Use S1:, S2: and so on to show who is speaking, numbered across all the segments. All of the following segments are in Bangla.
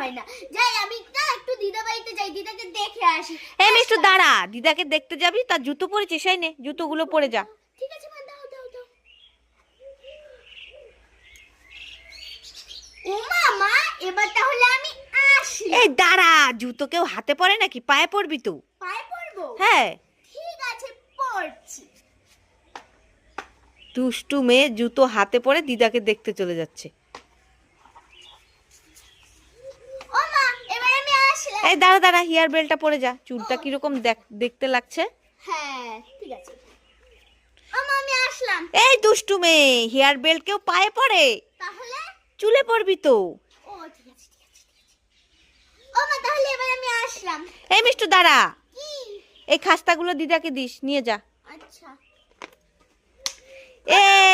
S1: হয় না। যাই আমি না একটু দিদা বাড়িতে যাই দিদাকে দেখে আসি।
S2: এই মিষ্টু দাঁড়া। দিদাকে দেখতে যাবি? তার জুতো পরেছিস সেই নে জুতোগুলো পরে যা।
S1: ঠিক আছে মা দাও দাও দাও। ও মা মা এবার তাহলে আমি আসি।
S2: এই দাঁড়া। জুতো কেউ হাতে পরে নাকি? পায়ে পড়বি তো।
S1: পায়ে পড়ব
S2: হ্যাঁ।
S1: ঠিক আছে পড়ছি
S2: দুষ্টু মেয়ে জুতো হাতে পরে দিদাকে দেখতে চলে যাচ্ছে
S1: ও মা এবার আমি আসলাম
S2: এই দাঁড়া দাঁড়া হেয়ার বেলটা পরে যা। চুলটা কীরকম দেখ- দেখতে লাগছে?
S1: হ্যাঁ ঠিক আছে। আমি আসলাম।
S2: এই দুষ্টু মেয়ে হেয়ার বেল্ট কেউ পায়ে পড়ে?
S1: তাহলে?
S2: চুলে পড়বি তো।
S1: ও ঠিক আছে ঠিক আছে ও মা তাহলে এবার আমি আসলাম।
S2: এই মিষ্টু দাঁড়া। এই খাস্তাগুলো দিদাকে দিস নিয়ে যা।
S1: আচ্ছা।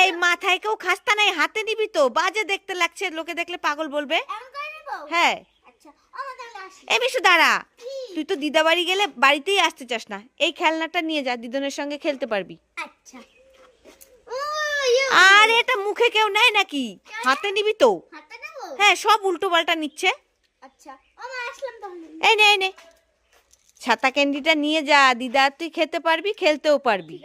S2: এই মাথায় কেউ খাস্তা নাই হাতে নিবি তো। বাজে দেখতে লাগছে লোকে দেখলে পাগল বলবে। হ্যাঁ।
S1: আচ্ছা ও মা তাহলে আসি
S2: এই মিষ্টু দাঁড়া। তুই তো দিদা বাড়ি গেলে বাড়িতেই আসতে চাস না। এই খেলনাটা নিয়ে যা দিদনের সঙ্গে খেলতে পারবি।
S1: আচ্ছা।
S2: আর এটা মুখে কেউ নেয় নাকি? হাতে নিবি তো। হ্যাঁ সব উল্টো পাল্টা নিচ্ছে।
S1: আচ্ছা।
S2: এই নে এই নে। ছাতা ক্যান্ডিটা নিয়ে যা দিদা। তুই খেতে পারবি খেলতেও পারবি।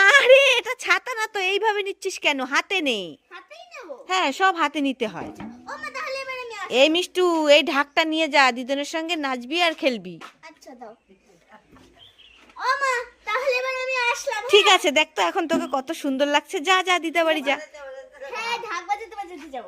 S2: আরে এটা ছাতা না তো এইভাবে নিচ্ছিস কেন? হাতে নে।
S1: হাতেই নেব?
S2: হ্যাঁ সব হাতে নিতে হয়। এই মিষ্টু এই ঢাকটা নিয়ে যা দিদনের সঙ্গে নাচবি আর খেলবি।
S1: আচ্ছা দাও। তাহলে এবার আমি আসলাম
S2: ঠিক আছে দেখ তো এখন তোকে কত সুন্দর লাগছে। যা যা দিদা বাড়ি যা।
S1: হ্যাঁ ঢাক বাজাতে বাজাতে যাব।